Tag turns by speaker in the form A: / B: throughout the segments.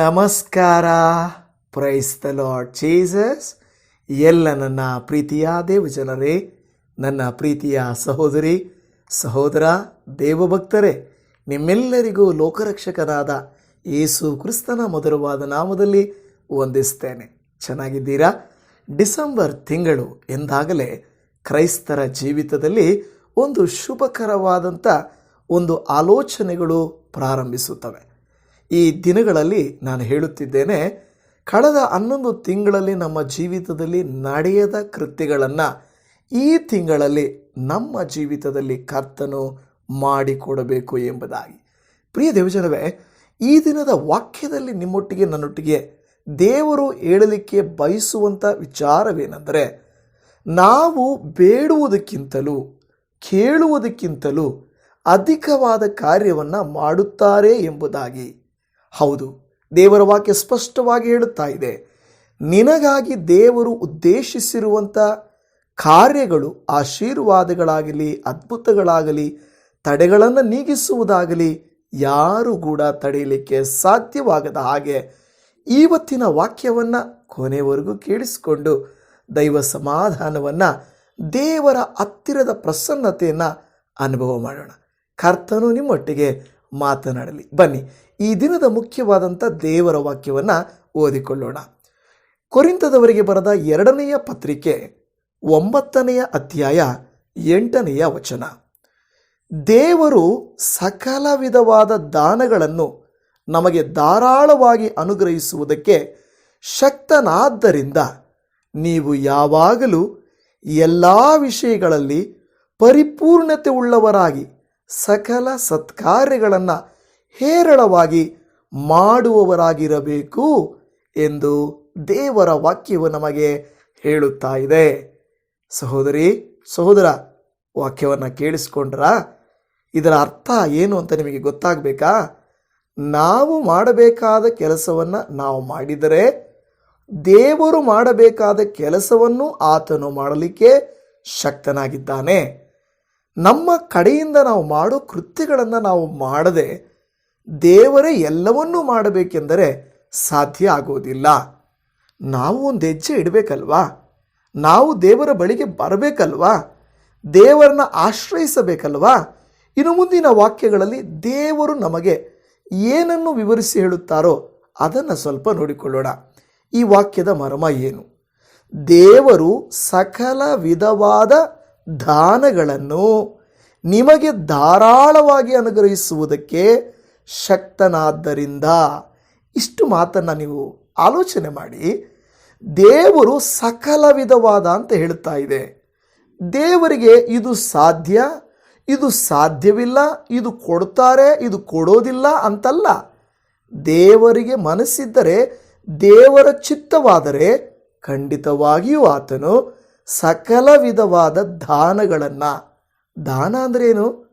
A: ನಮಸ್ಕಾರ. Praise the lord Jesus ಎಲ್ಲ ನನ್ನ ಪ್ರೀತಿಯ ದೇವಜನರೇ, ನನ್ನ ಪ್ರೀತಿಯ ಸಹೋದರಿ, ಸಹೋದರ, ದೇವಭಕ್ತರೇ, ನಿಮ್ಮೆಲ್ಲರಿಗೂ ಲೋಕರಕ್ಷಕನಾದ ಯೇಸು ಕ್ರಿಸ್ತನ ಮಧುರವಾದ ನಾಮದಲ್ಲಿ ವಂದಿಸ್ತೇನೆ. ಚೆನ್ನಾಗಿದ್ದೀರಾ? ಡಿಸೆಂಬರ್ ತಿಂಗಳು ಎಂದಾಗಲೇ ಕ್ರೈಸ್ತರ ಜೀವಿತದಲ್ಲಿ ಒಂದು ಶುಭಕರವಾದಂಥ ಒಂದು ಆಲೋಚನೆಗಳು ಪ್ರಾರಂಭಿಸುತ್ತವೆ. ಈ ದಿನಗಳಲ್ಲಿ ನಾನು ಹೇಳುತ್ತಿದ್ದೇನೆ, ಕಳೆದ ಹನ್ನೊಂದು ತಿಂಗಳಲ್ಲಿ ನಮ್ಮ ಜೀವಿತದಲ್ಲಿ ನಡೆಯದ ಕೃತ್ಯಗಳನ್ನು ಈ ತಿಂಗಳಲ್ಲಿ ನಮ್ಮ ಜೀವಿತದಲ್ಲಿ ಕರ್ತನು ಮಾಡಿಕೊಡಬೇಕು ಎಂಬುದಾಗಿ. ಪ್ರಿಯ ದೇವಜನವೇ, ಈ ದಿನದ ವಾಕ್ಯದಲ್ಲಿ ನಿಮ್ಮೊಟ್ಟಿಗೆ ನನ್ನೊಟ್ಟಿಗೆ ದೇವರು ಹೇಳಲಿಕ್ಕೆ ಬಯಸುವಂಥ ವಿಚಾರವೇನೆಂದರೆ, ನಾವು ಬೇಡುವುದಕ್ಕಿಂತಲೂ, ಕೇಳುವುದಕ್ಕಿಂತಲೂ ಅಧಿಕವಾದ ಕಾರ್ಯವನ್ನು ಮಾಡುತ್ತಾರೆ ಎಂಬುದಾಗಿ. ಹೌದು, ದೇವರ ವಾಕ್ಯ ಸ್ಪಷ್ಟವಾಗಿ ಹೇಳುತ್ತಾ ಇದೆ. ನಿನಗಾಗಿ ದೇವರು ಉದ್ದೇಶಿಸಿರುವಂಥ ಕಾರ್ಯಗಳು, ಆಶೀರ್ವಾದಗಳಾಗಲಿ, ಅದ್ಭುತಗಳಾಗಲಿ, ತಡೆಗಳನ್ನು ನೀಗಿಸುವುದಾಗಲಿ ಯಾರು ಕೂಡ ತಡೆಯಲಿಕ್ಕೆ ಸಾಧ್ಯವಾಗದ ಹಾಗೆ ಇವತ್ತಿನ ವಾಕ್ಯವನ್ನು ಕೊನೆವರೆಗೂ ಕೇಳಿಸಿಕೊಂಡು ದೈವ ಸಮಾಧಾನವನ್ನು ದೇವರ ಹತ್ತಿರದ ಪ್ರಸನ್ನತೆಯನ್ನು ಅನುಭವ ಮಾಡೋಣ. ಕರ್ತನು ನಿಮ್ಮೊಟ್ಟಿಗೆ ಮಾತನಾಡಲಿ. ಬನ್ನಿ, ಈ ದಿನದ ಮುಖ್ಯವಾದಂಥ ದೇವರ ವಾಕ್ಯವನ್ನು ಓದಿಕೊಳ್ಳೋಣ. ಕೊರಿಂತದವರಿಗೆ ಬರೆದ ಎರಡನೆಯ ಪತ್ರಿಕೆ, ಒಂಬತ್ತನೆಯ ಅಧ್ಯಾಯ, ಎಂಟನೆಯ ವಚನ. ದೇವರು ಸಕಲ ವಿಧವಾದ ದಾನಗಳನ್ನು ನಮಗೆ ಧಾರಾಳವಾಗಿ ಅನುಗ್ರಹಿಸುವುದಕ್ಕೆ ಶಕ್ತನಾದ್ದರಿಂದ ನೀವು ಯಾವಾಗಲೂ ಎಲ್ಲ ವಿಷಯಗಳಲ್ಲಿ ಪರಿಪೂರ್ಣತೆ ಉಳ್ಳವರಾಗಿ ಸಕಲ ಸತ್ಕಾರ್ಯಗಳನ್ನು ಹೇರಳವಾಗಿ ಮಾಡುವವರಾಗಿರಬೇಕು ಎಂದು ದೇವರ ವಾಕ್ಯವು ನಮಗೆ ಹೇಳುತ್ತಾ ಇದೆ. ಸಹೋದರಿ, ಸಹೋದರ, ವಾಕ್ಯವನ್ನು ಕೇಳಿಸ್ಕೊಂಡ್ರ? ಇದರ ಅರ್ಥ ಏನು ಅಂತ ನಿಮಗೆ ಗೊತ್ತಾಗಬೇಕಾ? ನಾವು ಮಾಡಬೇಕಾದ ಕೆಲಸವನ್ನು ನಾವು ಮಾಡಿದರೆ ದೇವರು ಮಾಡಬೇಕಾದ ಕೆಲಸವನ್ನು ಆತನು ಮಾಡಲಿಕ್ಕೆ ಶಕ್ತನಾಗಿದ್ದಾನೆ. ನಮ್ಮ ಕಡೆಯಿಂದ ನಾವು ಮಾಡೋ ಕೃತ್ಯಗಳನ್ನು ನಾವು ಮಾಡದೆ ದೇವರೇ ಎಲ್ಲವನ್ನೂ ಮಾಡಬೇಕೆಂದರೆ ಸಾಧ್ಯ ಆಗೋದಿಲ್ಲ. ನಾವು ಒಂದು ಹೆಜ್ಜೆ ಇಡಬೇಕಲ್ವಾ? ನಾವು ದೇವರ ಬಳಿಗೆ ಬರಬೇಕಲ್ವಾ? ದೇವರನ್ನ ಆಶ್ರಯಿಸಬೇಕಲ್ವಾ? ಇನ್ನು ಮುಂದಿನ ವಾಕ್ಯಗಳಲ್ಲಿ ದೇವರು ನಮಗೆ ಏನನ್ನು ವಿವರಿಸಿ ಹೇಳುತ್ತಾರೋ ಅದನ್ನು ಸ್ವಲ್ಪ ನೋಡಿಕೊಳ್ಳೋಣ. ಈ ವಾಕ್ಯದ ಮರ್ಮ ಏನು? ದೇವರು ಸಕಲ ವಿಧವಾದ ದಾನಗಳನ್ನು ನಿಮಗೆ ಧಾರಾಳವಾಗಿ ಅನುಗ್ರಹಿಸುವುದಕ್ಕೆ ಶಕ್ತನಾದ್ದರಿಂದ. ಇಷ್ಟು ಮಾತನ್ನು ನೀವು ಆಲೋಚನೆ ಮಾಡಿ. ದೇವರು ಸಕಲ ವಿಧವಾದ ಅಂತ ಹೇಳ್ತಾ ಇದೆ. ದೇವರಿಗೆ ಇದು ಸಾಧ್ಯ, ಇದು ಸಾಧ್ಯವಿಲ್ಲ, ಇದು ಕೊಡ್ತಾರೆ, ಇದು ಕೊಡೋದಿಲ್ಲ ಅಂತಲ್ಲ. ದೇವರಿಗೆ ಮನಸ್ಸಿದ್ದರೆ ದೇವರ ಚಿತ್ತವಾದರೆ ಖಂಡಿತವಾಗಿಯೂ ಆತನು ಸಕಲ ವಿಧವಾದ ದಾನಗಳನ್ನು. ದಾನ ಅಂದ್ರೆ ಏನು?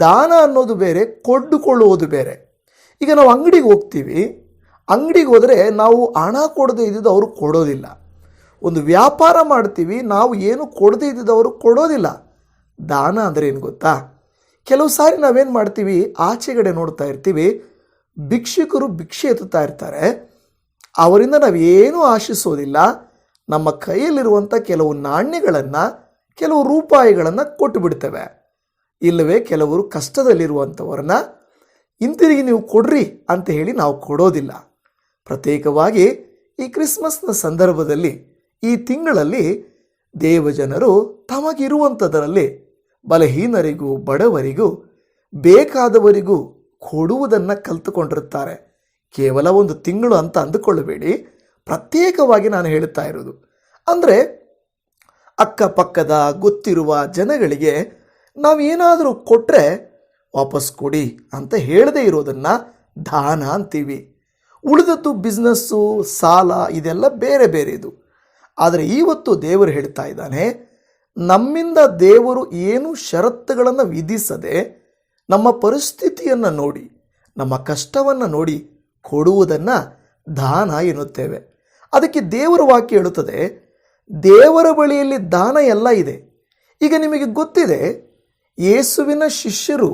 A: ದಾನ ಅನ್ನೋದು ಬೇರೆ, ಕೊಂಡುಕೊಳ್ಳುವುದು ಬೇರೆ. ಈಗ ನಾವು ಅಂಗಡಿಗೆ ಹೋಗ್ತೀವಿ. ಅಂಗಡಿಗೆ ಹೋದರೆ ನಾವು ಹಣ ಕೊಡದೇ ಇದ್ದಿದ್ದು ಅವರು ಕೊಡೋದಿಲ್ಲ. ಒಂದು ವ್ಯಾಪಾರ ಮಾಡ್ತೀವಿ, ನಾವು ಏನು ಕೊಡದೇ ಇದ್ದಿದ್ದು ಅವರು ಕೊಡೋದಿಲ್ಲ. ದಾನ ಅಂದರೆ ಏನು ಗೊತ್ತಾ? ಕೆಲವು ಸಾರಿ ನಾವೇನು ಮಾಡ್ತೀವಿ ಆಚೆಗಡೆ ನೋಡ್ತಾ ಇರ್ತೀವಿ. ಭಿಕ್ಷುಕರು ಭಿಕ್ಷೆ ಎತ್ತುತ್ತಾ ಇರ್ತಾರೆ. ಅವರಿಂದ ನಾವೇನೂ ಆಶಿಸೋದಿಲ್ಲ. ನಮ್ಮ ಕೈಯಲ್ಲಿರುವಂಥ ಕೆಲವು ನಾಣ್ಯಗಳನ್ನು, ಕೆಲವು ರೂಪಾಯಿಗಳನ್ನು ಕೊಟ್ಟು ಬಿಡ್ತೇವೆ. ಇಲ್ಲವೇ ಕೆಲವರು ಕಷ್ಟದಲ್ಲಿರುವಂಥವ್ರನ್ನ ಹಿಂತಿರುಗಿ ನೀವು ಕೊಡ್ರಿ ಅಂತ ಹೇಳಿ ನಾವು ಕೊಡೋದಿಲ್ಲ. ಪ್ರತ್ಯೇಕವಾಗಿ ಈ ಕ್ರಿಸ್ಮಸ್ನ ಸಂದರ್ಭದಲ್ಲಿ, ಈ ತಿಂಗಳಲ್ಲಿ ದೇವಜನರು ತಮಗಿರುವಂಥದರಲ್ಲಿ ಬಲಹೀನರಿಗೂ, ಬಡವರಿಗೂ, ಬೇಕಾದವರಿಗೂ ಕೊಡುವುದನ್ನು ಕಲ್ತುಕೊಂಡಿರುತ್ತಾರೆ. ಕೇವಲ ಒಂದು ತಿಂಗಳು ಅಂತ ಅಂದುಕೊಳ್ಳಬೇಡಿ. ಪ್ರತ್ಯೇಕವಾಗಿ ನಾನು ಹೇಳುತ್ತಾ ಇರೋದು ಅಂದರೆ ಅಕ್ಕಪಕ್ಕದ ಗೊತ್ತಿರುವ ಜನಗಳಿಗೆ ನಾವೇನಾದರೂ ಕೊಟ್ಟರೆ ವಾಪಸ್ ಕೊಡಿ ಅಂತ ಹೇಳದೇ ಇರೋದನ್ನು ದಾನ ಅಂತೀವಿ. ಉಳಿದದ್ದು ಬಿಸ್ನೆಸ್ಸು ಸಾಲ ಇದೆಲ್ಲ ಬೇರೆ ಬೇರೆ ಇದು. ಆದರೆ ಇವತ್ತು ದೇವರು ಹೇಳ್ತಾ ಇದ್ದಾನೆ, ನಮ್ಮಿಂದ ದೇವರು ಏನು ಷರತ್ತುಗಳನ್ನು ವಿಧಿಸದೆ ನಮ್ಮ ಪರಿಸ್ಥಿತಿಯನ್ನು ನೋಡಿ, ನಮ್ಮ ಕಷ್ಟವನ್ನು ನೋಡಿ ಕೊಡುವುದನ್ನು ದಾನ ಎನ್ನುತ್ತೇವೆ. ಅದಕ್ಕೆ ದೇವರ ವಾಕ್ಯ ಹೇಳುತ್ತದೆ ದೇವರ ಬಳಿಯಲ್ಲಿ ದಾನ ಎಲ್ಲ ಇದೆ. ಈಗ ನಿಮಗೆ ಗೊತ್ತಿದೆ, ಯೇಸುವಿನ ಶಿಷ್ಯರು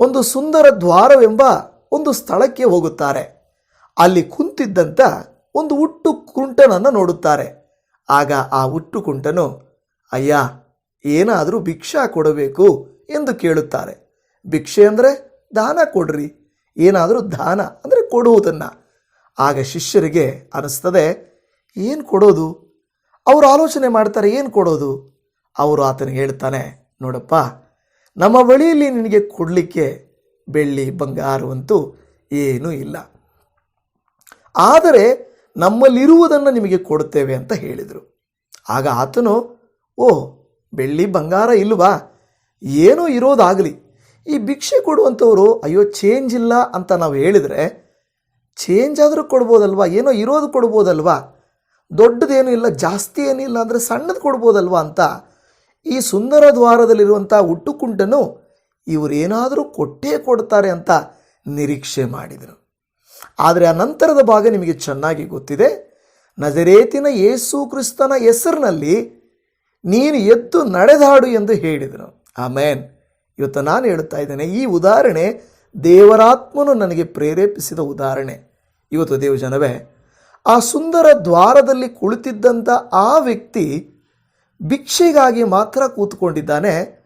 A: ಒಂದು ಸುಂದರ ದ್ವಾರವೆಂಬ ಒಂದು ಸ್ಥಳಕ್ಕೆ ಹೋಗುತ್ತಾರೆ. ಅಲ್ಲಿ ಕುಂತಿದ್ದಂಥ ಒಂದು ಹುಟ್ಟು ಕುಂಟನನ್ನು ನೋಡುತ್ತಾರೆ. ಆಗ ಆ ಹುಟ್ಟು ಕುಂಟನು, ಅಯ್ಯ, ಏನಾದರೂ ಭಿಕ್ಷಾ ಕೊಡಬೇಕು? ಎಂದು ಕೇಳುತ್ತಾರೆ. ಭಿಕ್ಷೆ ಅಂದರೆ ದಾನ ಕೊಡ್ರಿ, ಏನಾದರೂ ದಾನ ಅಂದರೆ ಕೊಡುವುದನ್ನು. ಆಗ ಶಿಷ್ಯರಿಗೆ ಅನಿಸ್ತದೆ, ಏನು ಕೊಡೋದು? ಅವರು ಆಲೋಚನೆ ಮಾಡ್ತಾರೆ, ಏನು ಕೊಡೋದು? ಅವರು ಆತನಿಗೆ ಹೇಳ್ತಾನೆ, ನೋಡಪ್ಪ, ನಮ್ಮ ಬಳಿಯಲ್ಲಿ ನಿನಗೆ ಕೊಡಲಿಕ್ಕೆ ಬೆಳ್ಳಿ ಬಂಗಾರವಂತೂ ಏನೂ ಇಲ್ಲ. ಆದರೆ ನಮ್ಮಲ್ಲಿರುವುದನ್ನು ನಿಮಗೆ ಕೊಡುತ್ತೇವೆ ಅಂತ ಹೇಳಿದರು. ಆಗ ಆತನು ಓ ಬೆಳ್ಳಿ, ಬಂಗಾರ ಇಲ್ವಾ? ಏನೋ ಇರೋದಾಗಲಿ. ಈ ಭಿಕ್ಷೆ ಕೊಡುವಂಥವರು, ಅಯ್ಯೋ ಚೇಂಜ್ ಇಲ್ಲ ಅಂತ ನಾವು ಹೇಳಿದರೆ ಚೇಂಜ್ ಆದರೂ ಕೊಡ್ಬೋದಲ್ವಾ? ಏನೋ ಇರೋದು ಕೊಡ್ಬೋದಲ್ವಾ? ದೊಡ್ಡದೇನು ಇಲ್ಲ, ಜಾಸ್ತಿ ಏನಿಲ್ಲ ಅಂದರೆ ಸಣ್ಣದು ಕೊಡ್ಬೋದಲ್ವ ಅಂತ ಈ ಸುಂದರ ದ್ವಾರದಲ್ಲಿರುವಂಥ ಹುಟ್ಟುಕುಂಟನು ಇವರೇನಾದರೂ ಕೊಟ್ಟೇ ಕೊಡ್ತಾರೆ ಅಂತ ನಿರೀಕ್ಷೆ ಮಾಡಿದರು. ಆದರೆ ಆ ನಂತರದ ಭಾಗ ನಿಮಗೆ ಚೆನ್ನಾಗಿ ಗೊತ್ತಿದೆ. ನಜರೇತಿನ ಯೇಸು ಕ್ರಿಸ್ತನ ಹೆಸರಿನಲ್ಲಿ ನೀನು ಎದ್ದು ನಡೆದಾಡು ಎಂದು ಹೇಳಿದರು. ಆಮೇನ್. ಇವತ್ತು ನಾನು ಹೇಳುತ್ತಾ ಇದ್ದೇನೆ, ಈ ಉದಾಹರಣೆ ದೇವರಾತ್ಮನು ನನಗೆ ಪ್ರೇರೇಪಿಸಿದ ಉದಾಹರಣೆ. ಇವತ್ತು ದೇವ ಜನವೇ ಆ ಸುಂದರ ದ್ವಾರದಲ್ಲಿ ಕುಳಿತಿದ್ದಂಥ ಆ ವ್ಯಕ್ತಿ ಭಿಕ್ಷೆಗಾಗಿ ಮಾತ್ರ ಕೂತ್ಕೊಂಡಿದ್ದಾನೆ.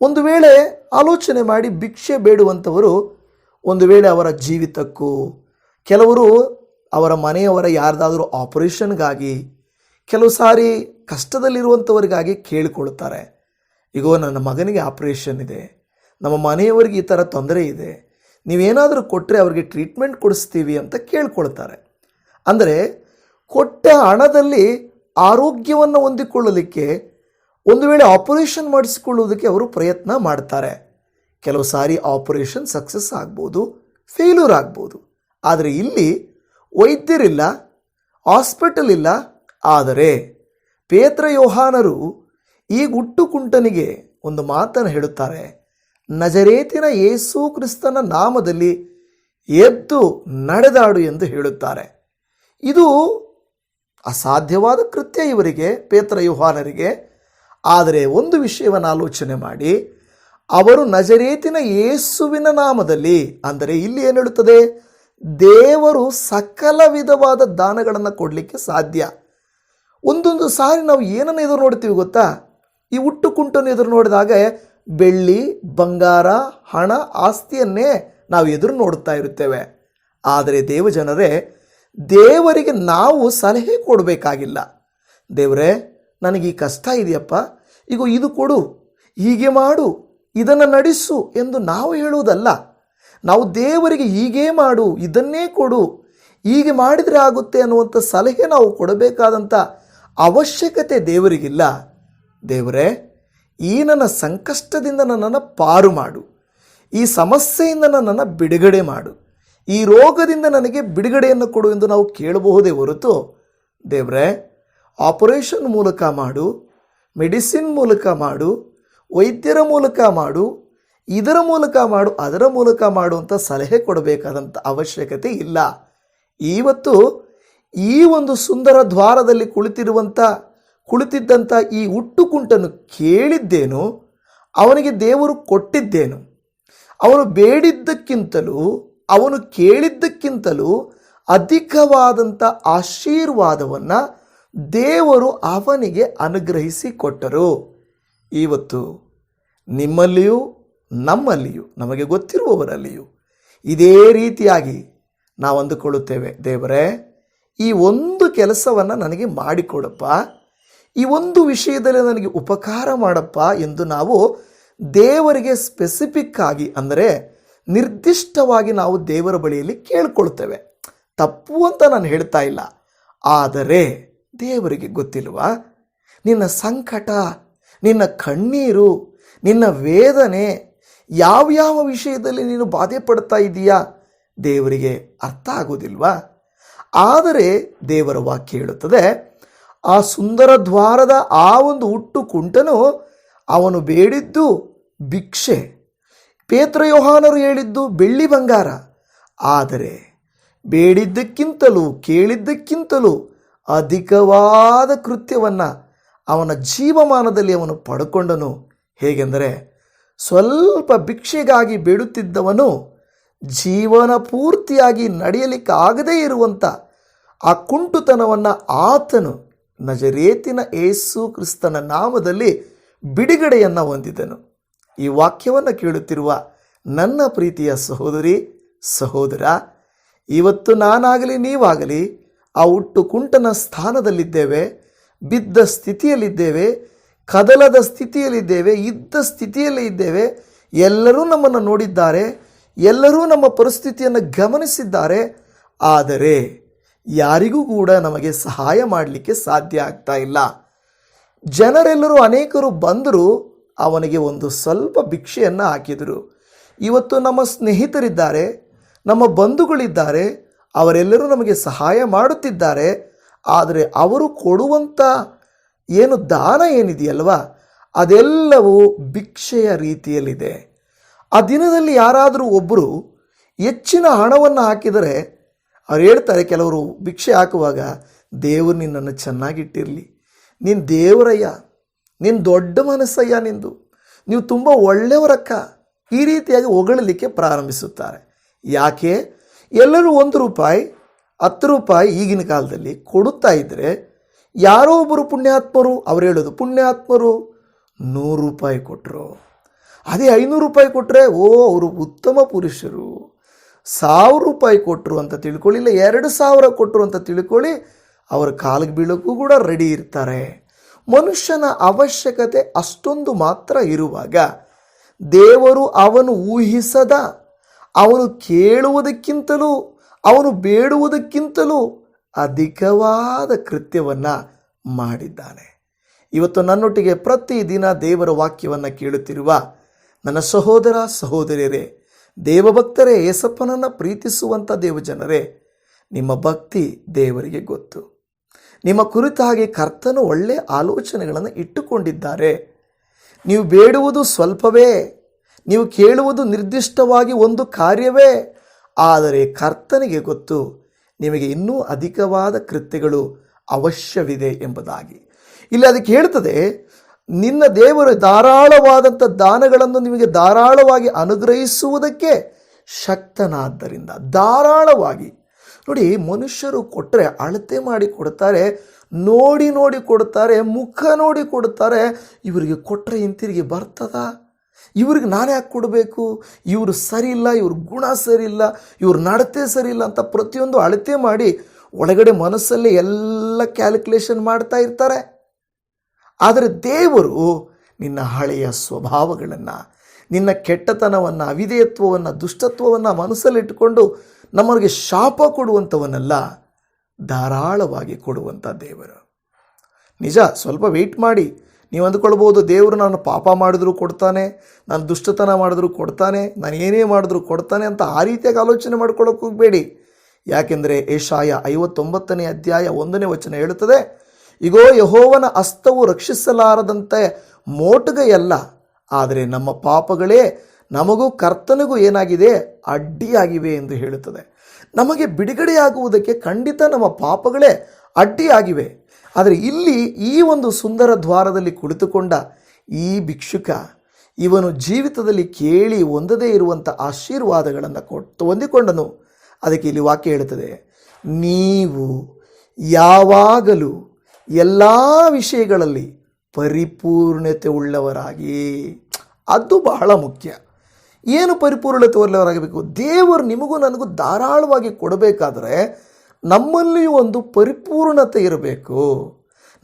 A: ಒಂದು ವೇಳೆ ಆಲೋಚನೆ ಮಾಡಿ ಭಿಕ್ಷೆ ಬೇಡುವಂಥವರು ಒಂದು ವೇಳೆ ಅವರ ಜೀವಿತಕ್ಕೂ, ಕೆಲವರು ಅವರ ಮನೆಯವರ ಯಾರ್ದಾದರೂ ಆಪರೇಷನ್ಗಾಗಿ, ಕೆಲವು ಸಾರಿ ಕಷ್ಟದಲ್ಲಿರುವಂಥವರಿಗಾಗಿ ಕೇಳಿಕೊಳ್ಳುತ್ತಾರೆ. ಈಗೋ ನನ್ನ ಮಗನಿಗೆ ಆಪರೇಷನ್ ಇದೆ. ನಮ್ಮ ಮನೆಯವರಿಗೆ ಈ ಥರ ತೊಂದರೆ ಇದೆ. ನೀವೇನಾದರೂ ಕೊಟ್ಟರೆ ಅವರಿಗೆ ಟ್ರೀಟ್ಮೆಂಟ್ ಕೊಡಿಸ್ತೀವಿ ಅಂತ ಕೇಳ್ಕೊಳ್ತಾರೆ. ಅಂದರೆ ಕೊಟ್ಟ ಹಣದಲ್ಲಿ ಆರೋಗ್ಯವನ್ನು ಹೊಂದಿಕೊಳ್ಳಲಿಕ್ಕೆ ಒಂದು ವೇಳೆ ಆಪರೇಷನ್ ಮಾಡಿಸಿಕೊಳ್ಳುವುದಕ್ಕೆ ಅವರು ಪ್ರಯತ್ನ ಮಾಡ್ತಾರೆ. ಕೆಲವು ಸಾರಿ ಆಪರೇಷನ್ ಸಕ್ಸಸ್ ಆಗ್ಬೋದು ಫೇಲ್ಯೂರ್ ಆಗ್ಬೋದು. ಆದರೆ ಇಲ್ಲಿ ವೈದ್ಯರಿಲ್ಲ ಹಾಸ್ಪಿಟಲ್ ಇಲ್ಲ. ಆದರೆ ಪೇತ್ರ ಯೋಹಾನರು ಈ ಗುಟ್ಟು ಕುಂಟನಿಗೆ ಒಂದು ಮಾತನ್ನು ಹೇಳುತ್ತಾರೆ. ನಜರೇತಿನ ಯೇಸು ಕ್ರಿಸ್ತನ ನಾಮದಲ್ಲಿ ಎದ್ದು ನಡೆದಾಡು ಎಂದು ಹೇಳುತ್ತಾರೆ. ಇದು ಅಸಾಧ್ಯವಾದ ಕೃತ್ಯ ಇವರಿಗೆ, ಪೇತ್ರ ಯುಹಾನರಿಗೆ. ಆದರೆ ಒಂದು ವಿಷಯವನ್ನು ಆಲೋಚನೆ ಮಾಡಿ. ಅವರು ನಜರೇತಿನ ಯೇಸುವಿನ ನಾಮದಲ್ಲಿ, ಅಂದರೆ ಇಲ್ಲಿ ಏನು ಹೇಳುತ್ತದೆ? ದೇವರು ಸಕಲ ವಿಧವಾದ ದಾನಗಳನ್ನು ಕೊಡಲಿಕ್ಕೆ ಸಾಧ್ಯ. ಒಂದೊಂದು ಸಾರಿ ನಾವು ಏನನ್ನು ಎದುರು ನೋಡ್ತೀವಿ ಗೊತ್ತಾ? ಈ ಹುಟ್ಟು ಕುಂಟನ್ನು ಎದುರು ನೋಡಿದಾಗ ಬೆಳ್ಳಿ, ಬಂಗಾರ, ಹಣ, ಆಸ್ತಿಯನ್ನೇ ನಾವು ಎದುರು ನೋಡ್ತಾ ಇರುತ್ತೇವೆ. ಆದರೆ ದೇವಜನರೇ ದೇವರಿಗೆ ನಾವು ಸಲಹೆ ಕೊಡಬೇಕಾಗಿಲ್ಲ. ದೇವರೇ, ನನಗೆ ಈ ಕಷ್ಟ ಇದೆಯಪ್ಪ. ಈಗ ಇದು ಕೊಡು. ಹೀಗೆ ಮಾಡು. ಇದನ್ನು ನಡೆಸು ಎಂದು ನಾವು ಹೇಳುವುದಲ್ಲ. ನಾವು ದೇವರಿಗೆ ಹೀಗೇ ಮಾಡು, ಇದನ್ನೇ ಕೊಡು. ಹೀಗೆ ಮಾಡಿದರೆ ಆಗುತ್ತೆ ಅನ್ನುವಂಥ ಸಲಹೆ ನಾವು ಕೊಡಬೇಕಾದಂಥ ಅವಶ್ಯಕತೆ ದೇವರಿಗಿಲ್ಲ. ದೇವರೇ, ಈ ನನ್ನ ಸಂಕಷ್ಟದಿಂದ ನನ್ನನ್ನು ಪಾರು ಮಾಡು. ಈ ಸಮಸ್ಯೆಯಿಂದ ನನ್ನನ್ನು ಬಿಡುಗಡೆ ಮಾಡು. ಈ ರೋಗದಿಂದ ನನಗೆ ಬಿಡುಗಡೆಯನ್ನು ಕೊಡು ಎಂದು ನಾವು ಕೇಳಬಹುದೇ ಹೊರತು, ದೇವರೇ, ಆಪರೇಷನ್ ಮೂಲಕ ಮಾಡು, ಮೆಡಿಸಿನ್ ಮೂಲಕ ಮಾಡು, ವೈದ್ಯರ ಮೂಲಕ ಮಾಡು, ಇದರ ಮೂಲಕ ಮಾಡು, ಅದರ ಮೂಲಕ ಮಾಡು ಅಂತ ಸಲಹೆ ಕೊಡಬೇಕಾದಂಥ ಅವಶ್ಯಕತೆ ಇಲ್ಲ. ಇವತ್ತು ಈ ಒಂದು ಸುಂದರ ದ್ವಾರದಲ್ಲಿ ಕುಳಿತಿರುವಂಥ, ಕುಳಿತಿದ್ದಂಥ ಈ ಹುಟ್ಟು ಕುಂಟನ್ನು ಕೇಳಿದ್ದೇನು, ಅವನಿಗೆ ದೇವರು ಕೊಟ್ಟಿದ್ದೇನು, ಅವನು ಬೇಡಿದ್ದಕ್ಕಿಂತಲೂ ಅವನು ಕೇಳಿದ್ದಕ್ಕಿಂತಲೂ ಅಧಿಕವಾದಂಥ ಆಶೀರ್ವಾದವನ್ನು ದೇವರು ಅವನಿಗೆ ಅನುಗ್ರಹಿಸಿ ಕೊಟ್ಟರು ಇವತ್ತು ನಿಮ್ಮಲ್ಲಿಯೂ ನಮ್ಮಲ್ಲಿಯೂ, ನಮಗೆ ಗೊತ್ತಿರುವವರಲ್ಲಿಯೂ ಇದೇ ರೀತಿಯಾಗಿ ನಾವು ಅಂದುಕೊಳ್ಳುತ್ತೇವೆ. ದೇವರೇ, ಈ ಒಂದು ಕೆಲಸವನ್ನು ನನಗೆ ಮಾಡಿಕೊಡಪ್ಪ. ಈ ಒಂದು ವಿಷಯದಲ್ಲಿ ನನಗೆ ಉಪಕಾರ ಮಾಡಪ್ಪ ಎಂದು ನಾವು ದೇವರಿಗೆ ಸ್ಪೆಸಿಫಿಕ್ ಆಗಿ, ಅಂದರೆ ನಿರ್ದಿಷ್ಟವಾಗಿ ನಾವು ದೇವರ ಬಳಿಯಲ್ಲಿ ಕೇಳ್ಕೊಳ್ತೇವೆ. ತಪ್ಪು ಅಂತ ನಾನು ಹೇಳ್ತಾ ಇಲ್ಲ. ಆದರೆ ದೇವರಿಗೆ ಗೊತ್ತಿಲ್ವಾ? ನಿನ್ನ ಸಂಕಟ, ನಿನ್ನ ಕಣ್ಣೀರು, ನಿನ್ನ ವೇದನೆ ಯಾವ್ಯಾವ ವಿಷಯದಲ್ಲಿ ನೀನು ಬಾಧೆ ಪಡ್ತಾ ಇದೀಯಾ ದೇವರಿಗೆ ಅರ್ಥ ಆಗೋದಿಲ್ವಾ? ಆದರೆ ದೇವರ ವಾಕ್ಯ ಹೇಳುತ್ತದೆ, ಆ ಸುಂದರ ದ್ವಾರದ ಆ ಒಂದು ಹುಟ್ಟು ಕುಂಟನು ಅವನು ಬೇಡಿದ್ದು ಭಿಕ್ಷೆ. ಪೇತ್ರಯೋಹಾನರು ಹೇಳಿದ್ದು ಬೆಳ್ಳಿ ಬಂಗಾರ. ಆದರೆ ಬೇಡಿದ್ದಕ್ಕಿಂತಲೂ ಕೇಳಿದ್ದಕ್ಕಿಂತಲೂ ಅಧಿಕವಾದ ಕೃತ್ಯವನ್ನು ಅವನ ಜೀವಮಾನದಲ್ಲಿ ಅವನು ಪಡ್ಕೊಂಡನು. ಹೇಗೆಂದರೆ ಸ್ವಲ್ಪ ಭಿಕ್ಷೆಗಾಗಿ ಬೇಡುತ್ತಿದ್ದವನು ಜೀವನ ಪೂರ್ತಿಯಾಗಿ ನಡೆಯಲಿಕ್ಕೆ ಆಗದೇ ಇರುವಂಥ ಆ ಕುಂಟುತನವನ್ನು ಆತನು ನಜರೇತಿನ ಏಸು ಕ್ರಿಸ್ತನ ನಾಮದಲ್ಲಿ ಬಿಡುಗಡೆಯನ್ನು ಹೊಂದಿದನು. ಈ ವಾಕ್ಯವನ್ನು ಕೇಳುತ್ತಿರುವ ನನ್ನ ಪ್ರೀತಿಯ ಸಹೋದರಿ, ಸಹೋದರ, ಇವತ್ತು ನಾನಾಗಲಿ, ನೀವಾಗಲಿ, ಆ ಹುಟ್ಟು ಕುಂಟನ ಸ್ಥಾನದಲ್ಲಿದ್ದೇವೆ, ಬಿದ್ದ ಸ್ಥಿತಿಯಲ್ಲಿದ್ದೇವೆ, ಕದಲದ ಸ್ಥಿತಿಯಲ್ಲಿದ್ದೇವೆ, ಇದ್ದ ಸ್ಥಿತಿಯಲ್ಲೇ ಇದ್ದೇವೆ, ಎಲ್ಲರೂ ನಮ್ಮನ್ನು ನೋಡಿದ್ದಾರೆ, ಎಲ್ಲರೂ ನಮ್ಮ ಪರಿಸ್ಥಿತಿಯನ್ನು ಗಮನಿಸಿದ್ದಾರೆ, ಆದರೆ ಯಾರಿಗೂ ಕೂಡ ನಮಗೆ ಸಹಾಯ ಮಾಡಲಿಕ್ಕೆ ಸಾಧ್ಯ ಆಗ್ತಾ ಇಲ್ಲ. ಜನರೆಲ್ಲರೂ ಅನೇಕರು ಬಂದರೂ ಅವನಿಗೆ ಒಂದು ಸ್ವಲ್ಪ ಭಿಕ್ಷೆಯನ್ನು ಹಾಕಿದರು. ಇವತ್ತು ನಮ್ಮ ಸ್ನೇಹಿತರಿದ್ದಾರೆ, ನಮ್ಮ ಬಂಧುಗಳಿದ್ದಾರೆ, ಅವರೆಲ್ಲರೂ ನಮಗೆ ಸಹಾಯ ಮಾಡುತ್ತಿದ್ದಾರೆ, ಆದರೆ ಅವರು ಕೊಡುವಂಥ ಏನು ದಾನ ಏನಿದೆಯಲ್ವಾ, ಅದೆಲ್ಲವೂ ಭಿಕ್ಷೆಯ ರೀತಿಯಲ್ಲಿದೆ. ಆ ದಿನದಲ್ಲಿ ಯಾರಾದರೂ ಒಬ್ಬರು ಹೆಚ್ಚಿನ ಹಣವನ್ನು ಹಾಕಿದರೆ, ಅವ್ರು ಹೇಳ್ತಾರೆ, ಕೆಲವರು ಭಿಕ್ಷೆ ಹಾಕುವಾಗ, ದೇವರು ನಿನ್ನನ್ನು ಚೆನ್ನಾಗಿಟ್ಟಿರಲಿ. ನೀನು ದೇವರಯ್ಯ. ನೀನು ದೊಡ್ಡ ಮನಸ್ಸಯ್ಯ ನಿಂದು. ನೀವು ತುಂಬ ಒಳ್ಳೆಯವರಕ್ಕ ಈ ರೀತಿಯಾಗಿ ಹೊಗಳಲಿಕ್ಕೆ ಪ್ರಾರಂಭಿಸುತ್ತಾರೆ. ಯಾಕೆ? ಎಲ್ಲರೂ ಒಂದು ರೂಪಾಯಿ, ಹತ್ತು ರೂಪಾಯಿ ಈಗಿನ ಕಾಲದಲ್ಲಿ ಕೊಡುತ್ತಾ ಇದ್ದರೆ ಯಾರೋ ಒಬ್ಬರು ಪುಣ್ಯಾತ್ಮರು, ಅವ್ರು ಹೇಳೋದು, ಪುಣ್ಯಾತ್ಮರು ನೂರು ರೂಪಾಯಿ ಕೊಟ್ಟರು ಅದೇ ಐನೂರು ರೂಪಾಯಿ ಕೊಟ್ಟರೆ ಓ, ಅವರು ಉತ್ತಮ ಪುರುಷರು. ಸಾವಿರ ರೂಪಾಯಿ ಕೊಟ್ಟರು ಅಂತ ತಿಳ್ಕೊಳ್ಳಿ, ಇಲ್ಲ ಎರಡು ಸಾವಿರ ಕೊಟ್ಟರು ಅಂತ ತಿಳ್ಕೊಳ್ಳಿ, ಅವರ ಕಾಲಿಗೆ ಬೀಳೋಕ್ಕೂ ಕೂಡ ರೆಡಿ ಇರ್ತಾರೆ. ಮನುಷ್ಯನ ಅವಶ್ಯಕತೆ ಅಷ್ಟೊಂದು ಮಾತ್ರ ಇರುವಾಗ ದೇವರು ಅವನು ಊಹಿಸದ, ಅವನು ಕೇಳುವುದಕ್ಕಿಂತಲೂ, ಅವನು ಬೇಡುವುದಕ್ಕಿಂತಲೂ ಅಧಿಕವಾದ ಕೃತ್ಯವನ್ನು ಮಾಡಿದ್ದಾನೆ. ಇವತ್ತು ನನ್ನೊಟ್ಟಿಗೆ ಪ್ರತಿದಿನ ದೇವರ ವಾಕ್ಯವನ್ನು ಕೇಳುತ್ತಿರುವ ನನ್ನ ಸಹೋದರ ಸಹೋದರಿಯರೇ, ದೇವಭಕ್ತರೇ ಯೇಸಪ್ಪನನ್ನು ಪ್ರೀತಿಸುವಂಥ ದೇವಜನರೇ, ನಿಮ್ಮ ಭಕ್ತಿ ದೇವರಿಗೆ ಗೊತ್ತು. ನಿಮ್ಮ ಕುರಿತಾಗಿ ಕರ್ತನು ಒಳ್ಳೆ ಆಲೋಚನೆಗಳನ್ನು ಇಟ್ಟುಕೊಂಡಿದ್ದಾರೆ. ನೀವು ಬೇಡುವುದು ಸ್ವಲ್ಪವೇ, ನೀವು ಕೇಳುವುದು ನಿರ್ದಿಷ್ಟವಾಗಿ ಒಂದು ಕಾರ್ಯವೇ, ಆದರೆ ಕರ್ತನಿಗೆ ಗೊತ್ತು, ನಿಮಗೆ ಇನ್ನೂ ಅಧಿಕವಾದ ಕೃತ್ಯಗಳು ಅವಶ್ಯವಿದೆ ಎಂಬುದಾಗಿ. ಇಲ್ಲಿ ಅದಕ್ಕೆ ಹೇಳ್ತದೆ ನಿನ್ನ ದೇವರು ಧಾರಾಳವಾದಂಥ ದಾನಗಳನ್ನು ನಿಮಗೆ ಧಾರಾಳವಾಗಿ ಅನುಗ್ರಹಿಸುವುದಕ್ಕೆ ಶಕ್ತನಾದ್ದರಿಂದ, ಧಾರಾಳವಾಗಿ. ನೋಡಿ, ಮನುಷ್ಯರು ಕೊಟ್ಟರೆ ಅಳತೆ ಮಾಡಿ ಕೊಡ್ತಾರೆ, ನೋಡಿ ನೋಡಿ ಕೊಡ್ತಾರೆ, ಮುಖ ನೋಡಿ ಕೊಡ್ತಾರೆ. ಇವರಿಗೆ ಕೊಟ್ಟರೆ ಹಿಂತಿರುಗಿ ಬರ್ತದಾ? ಇವ್ರಿಗೆ ನಾನು ಯಾಕೆ ಕೊಡಬೇಕು? ಇವರು ಸರಿ ಇಲ್ಲ ಇವ್ರ ಗುಣ ಸರಿ ಇಲ್ಲ ಇವ್ರ ನಡತೆ ಸರಿ ಇಲ್ಲ ಅಂತ ಪ್ರತಿಯೊಂದು ಅಳತೆ ಮಾಡಿ ಒಳಗಡೆ ಮನಸ್ಸಲ್ಲಿ ಎಲ್ಲ ಕ್ಯಾಲ್ಕುಲೇಷನ್ ಮಾಡ್ತಾ ಇರ್ತಾರೆ. ಆದರೆ ದೇವರು ನಿನ್ನ ಹಳೆಯ ಸ್ವಭಾವಗಳನ್ನು, ನಿನ್ನ ಕೆಟ್ಟತನವನ್ನು, ಅವಿಧೇಯತ್ವವನ್ನು, ದುಷ್ಟತ್ವವನ್ನು ಮನಸ್ಸಲ್ಲಿಟ್ಟುಕೊಂಡು ನಮಗೆ ಶಾಪ ಕೊಡುವಂಥವನ್ನೆಲ್ಲ ಧಾರಾಳವಾಗಿ ಕೊಡುವಂಥ ದೇವರು. ನಿಜ, ಸ್ವಲ್ಪ ವೆಯ್ಟ್ ಮಾಡಿ. ನೀವು ಅಂದ್ಕೊಳ್ಬೋದು ದೇವರು ನಾನು ಪಾಪ ಮಾಡಿದ್ರು ಕೊಡ್ತಾನೆ, ನಾನು ದುಷ್ಟತನ ಮಾಡಿದ್ರು ಕೊಡ್ತಾನೆ, ನಾನು ಏನೇ ಮಾಡಿದ್ರು ಕೊಡ್ತಾನೆ ಅಂತ ಆ ರೀತಿಯಾಗಿ ಆಲೋಚನೆ ಮಾಡ್ಕೊಳ್ಳೋಕೆ ಹೋಗಬೇಡಿ. ಯಾಕೆಂದರೆ ಏಷಾಯ ಐವತ್ತೊಂಬತ್ತನೇ ಅಧ್ಯಾಯ ಒಂದನೇ ವಚನ ಹೇಳುತ್ತದೆ, ಇಗೋ, ಯಹೋವನ ಅಸ್ತವು ರಕ್ಷಿಸಲಾರದಂತೆ ಮೋಟುಗೆಯಲ್ಲ, ಆದರೆ ನಮ್ಮ ಪಾಪಗಳೇ ನಮಗೂ ಕರ್ತನಿಗೂ ಏನಾಗಿದೆ? ಅಡ್ಡಿಯಾಗಿವೆ ಎಂದು ಹೇಳುತ್ತದೆ. ನಮಗೆ ಬಿಡುಗಡೆಯಾಗುವುದಕ್ಕೆ ಖಂಡಿತ ನಮ್ಮ ಪಾಪಗಳೇ ಅಡ್ಡಿಯಾಗಿವೆ. ಆದರೆ ಇಲ್ಲಿ ಈ ಒಂದು ಸುಂದರ ದ್ವಾರದಲ್ಲಿ ಕುಳಿತುಕೊಂಡ ಈ ಭಿಕ್ಷುಕ ಇವನು ಜೀವಿತದಲ್ಲಿ ಕೇಳಿ ಹೊಂದದೇ ಇರುವಂಥ ಆಶೀರ್ವಾದಗಳನ್ನು ಕೊಟ್ಟು ಹೊಂದಿಕೊಂಡನು. ಅದಕ್ಕೆ ಇಲ್ಲಿ ವಾಕ್ಯ ಹೇಳುತ್ತದೆ, ನೀವು ಯಾವಾಗಲೂ ಎಲ್ಲ ವಿಷಯಗಳಲ್ಲಿ ಪರಿಪೂರ್ಣತೆ ಉಳ್ಳವರಾಗಿ ಅದು ಬಹಳ ಮುಖ್ಯ. ಏನು ಪರಿಪೂರ್ಣತೆ ಉಳ್ಳವರಾಗಬೇಕು ದೇವರು ನಿಮಗೂ ನನಗೂ ಧಾರಾಳವಾಗಿ ಕೊಡಬೇಕಾದ್ರೆ ನಮ್ಮಲ್ಲಿಯೂ ಒಂದು ಪರಿಪೂರ್ಣತೆ ಇರಬೇಕು.